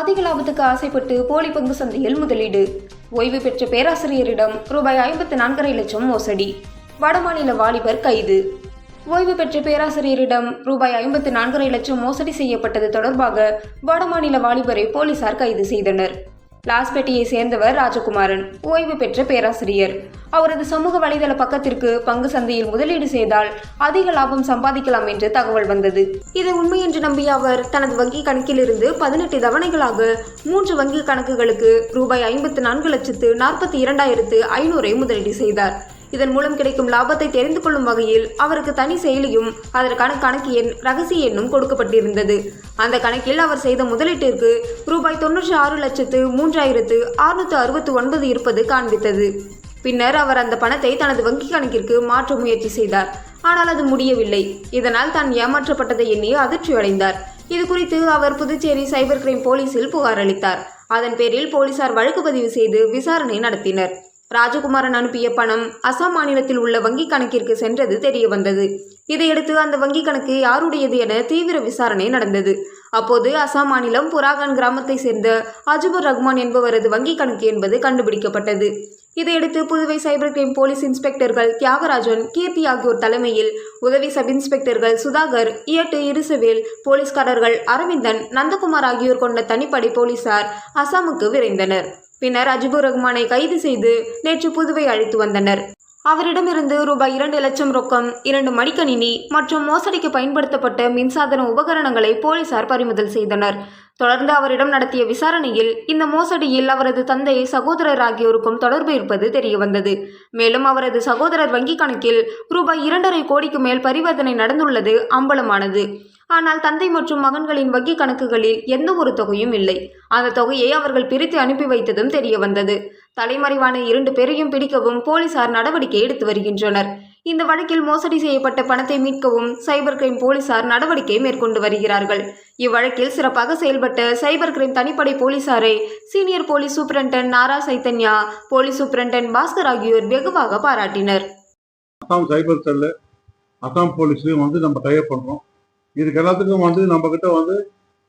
அதிக லாபத்துக்கு ஆசைப்பட்டு போலி பங்கு சந்தையில் முதலீடு. ஓய்வு பெற்ற பேராசிரியரிடம் ரூபாய் ஐம்பத்து நான்கரை லட்சம் மோசடி. வடமாநில வாலிபர் கைது. ஓய்வு பெற்ற பேராசிரியரிடம் ரூபாய் ஐம்பத்து நான்கரை லட்சம் மோசடி செய்யப்பட்டது தொடர்பாக வடமாநில வாலிபரை போலீசார் கைது செய்தனர். லாஸ்பேட்டையை சேர்ந்தவர் ராஜகுமாரன். ஓய்வு பெற்ற பேராசிரியர். அவரது சமூக வலைதள பக்கத்திற்கு பங்கு சந்தையில் முதலீடு செய்தால் அதிக லாபம் சம்பாதிக்கலாம் என்று தகவல் வந்தது. இது உண்மை என்று நம்பிய அவர் தனது வங்கி கணக்கிலிருந்து பதினெட்டு தவணைகளாக மூன்று வங்கி கணக்குகளுக்கு ரூபாய் ஐம்பத்து நான்கு லட்சத்து நாற்பத்தி இரண்டாயிரத்து ஐநூறை முதலீடு செய்தார். இதன் மூலம் கிடைக்கும் லாபத்தை தெரிந்து கொள்ளும் வகையில் அவருக்கு தனி செயலியும் அதற்கான கணக்கு எண் ரகசிய எண்ணும் கொடுக்கப்பட்டிருந்தது. அந்த கணக்கில் அவர் செய்த முதலீட்டிற்கு ரூபாய் தொன்னூற்றி ஆறு லட்சத்து மூன்றாயிரத்து அறுநூற்று அறுபத்தி ஒன்பது இருப்பது காண்பித்தது. பின்னர் அவர் அந்த பணத்தை தனது வங்கிக் கணக்கிற்கு மாற்ற முயற்சி செய்தார். ஆனால் அது முடியவில்லை. இதனால் தான் ஏமாற்றப்பட்டதை எண்ணி அதிர்ச்சியடைந்தார் இது குறித்து அவர் புதுச்சேரி சைபர் கிரைம் போலீசில் புகார் அளித்தார். அதன் பேரில் போலீசார் வழக்கு பதிவு செய்து விசாரணை நடத்தினர். ராஜகுமாரன் அனுப்பிய பணம் அசாம் மாநிலத்தில் உள்ள வங்கிக் கணக்கிற்கு சென்றது தெரிய வந்தது இதையடுத்து அந்த வங்கிக் கணக்கு யாருடையது என தீவிர விசாரணை நடந்தது. அப்போது அசாம் மாநிலம் புராகான் கிராமத்தை சேர்ந்த அஜிபுர் ரஹ்மான் என்பவரது வங்கி கணக்கு என்பது கண்டுபிடிக்கப்பட்டது. இதையடுத்து புதுவை சைபர் கிரைம் போலீஸ் இன்ஸ்பெக்டர்கள் தியாகராஜன் கீர்த்தி ஆகியோர் தலைமையில் உதவி சப் இன்ஸ்பெக்டர்கள் சுதாகர் இயட்டு இருசவேல் போலீஸ்காரர்கள் அரவிந்தன் நந்தகுமார் ஆகியோர் கொண்ட தனிப்படை போலீசார் அசாமுக்கு விரைந்தனர். பின்னர் அஜிபுர் ரஹ்மானை கைது செய்து நேற்று புதுவை அழைத்து வந்தனர். அவரிடமிருந்து ரூபாய் இரண்டு லட்சம் ரொக்கம் இரண்டு மடிக்கணினி மற்றும் மோசடிக்கு பயன்படுத்தப்பட்ட மின்சாதன உபகரணங்களை போலீசார் பறிமுதல் செய்தனர். தொடர்ந்து அவரிடம் நடத்திய விசாரணையில் இந்த மோசடியில் அவரது தந்தை சகோதரர் ஆகியோருக்கும் தொடர்பு இருப்பது தெரியவந்தது. மேலும் அவரது சகோதரர் வங்கிக் கணக்கில் ரூபாய் இரண்டரை கோடிக்கு மேல் பரிவர்த்தனை நடந்துள்ளது அம்பலமானது. ஆனால் தந்தை மற்றும் மகன்களின் வங்கி கணக்குகளில் எந்த ஒரு தொகையும் இல்லை. அந்த தொகையை அவர்கள் பிரித்து அனுப்பி வைத்ததும் தெரிய வந்தது தலைமறைவான இரண்டு பேரையும் பிடிக்கவும் போலீசார் நடவடிக்கை எடுத்து வருகின்றனர். இந்த வழக்கில் மோசடி செய்யப்பட்ட பணத்தை மீட்கவும் சைபர் கிரைம் போலீசார் நடவடிக்கை மேற்கொண்டு வருகிறார்கள். இவ்வழக்கில் சிறப்பாக செயல்பட்ட சைபர் கிரைம் தனிப்படை போலீசாரை senior police superintendent Nara Chaitanya police superintendent Bhaskar ஆகியோர் வெகுவாக பாராட்டினர். அசாம் சைபர் செல்லு அசாம் போலீஸையும் வந்து நம்ம டைப் பண்ணுறோம் இதுக்கு எல்லாத்துக்கும் வந்து நம்ம கிட்ட வந்து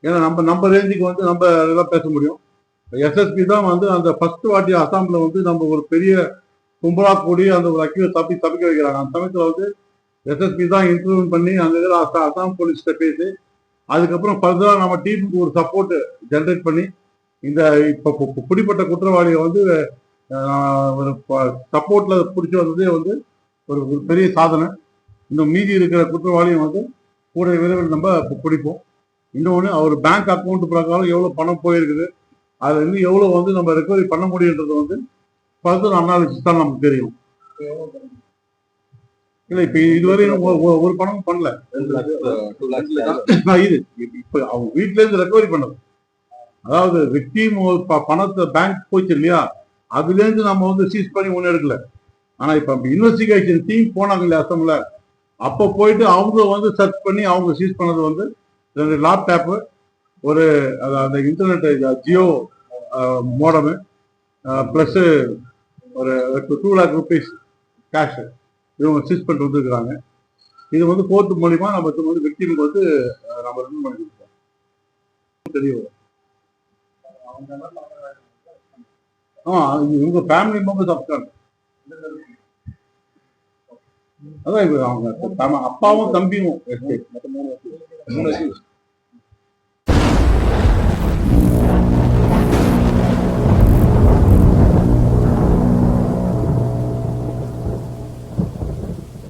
ஏன்னா நம்ம நம்ம ரேஞ்சுக்கு வந்து நம்ம இதெல்லாம் பேச முடியும். எஸ்எஸ்பி தான் வந்து அந்த ஃபர்ஸ்ட் வாட்டி அசாம்ல வந்து நம்ம ஒரு பெரிய கும்பலா கூடி அந்த ஒரு அக்கீல தப்பி தப்பிக்க வைக்கிறாங்க. அந்த சமயத்தில் வந்து எஸ்எஸ்பி தான் இன்டர்வியூ பண்ணி அந்த இதில் அசாம் போலீஸ்கிட்ட பேசி அதுக்கப்புறம் ஃபர்தராக நம்ம டீமுக்கு ஒரு சப்போர்ட் ஜென்ரேட் பண்ணி இந்த இப்போ பிடிப்பட்ட குற்றவாளியை வந்து ஒரு சப்போர்ட்ல பிடிச்சி வந்ததே வந்து ஒரு ஒரு பெரிய சாதனை. இன்னும் மீதி இருக்கிற குற்றவாளியும் வந்து கூட விரைவில் நம்ம பிடிப்போம். இன்னொன்று அவர் பேங்க் அக்கௌண்ட் பிரகாரம் எவ்வளோ பணம் போயிருக்குது அதுலேருந்து எவ்வளோ வந்து நம்ம ரெக்கவரி பண்ண முடியுன்றது வந்து ஃபர்தர் அனாலிசிஸ் தான் நமக்கு தெரியும். இல்லை இப்போ ஒ- ஒரு பணமும் பண்ணல. இது இப்போ அவங்க வீட்ல இருந்து ரெக்கவரி பண்ணது. அதாவது விக்டிம் பணத்தை பேங்க் போச்சு இல்லையா? அதுல இருந்து நம்ம வந்து சீஸ் பண்ணி ஒன்றும் எடுக்கல. ஆனா இப்ப இன்வெஸ்டிகேஷன் டீம் போனாங்க இல்லையா அசம்ல அப்போ போயிட்டு அவங்க வந்து சர்ச் பண்ணி அவங்க சீஸ் பண்ணது வந்து ரெண்டு லேப்டாப்பு ஒரு அந்த இன்டர்நெட் ஜியோ மோடமு ப்ளஸ் ஒரு டூ லேக் ருபீஸ் கேஷ் இவங்க சீஸ் பண்ணிட்டு வந்துருக்குறாங்க. இது வந்து கோர்ட் மூலியமா நம்ம இது வந்து விக்டிமுக்கு வந்து நம்ம ரிட்டர்ன் பண்ணி தெரிய தெரியும். ஆ இவங்க ஃபேமிலி மெம்பர்ஸ் அப்கான் அதான் இப்போ அவங்க அப்பாவும் தம்பியும். மூணு வருஷம். மூணு வருஷம்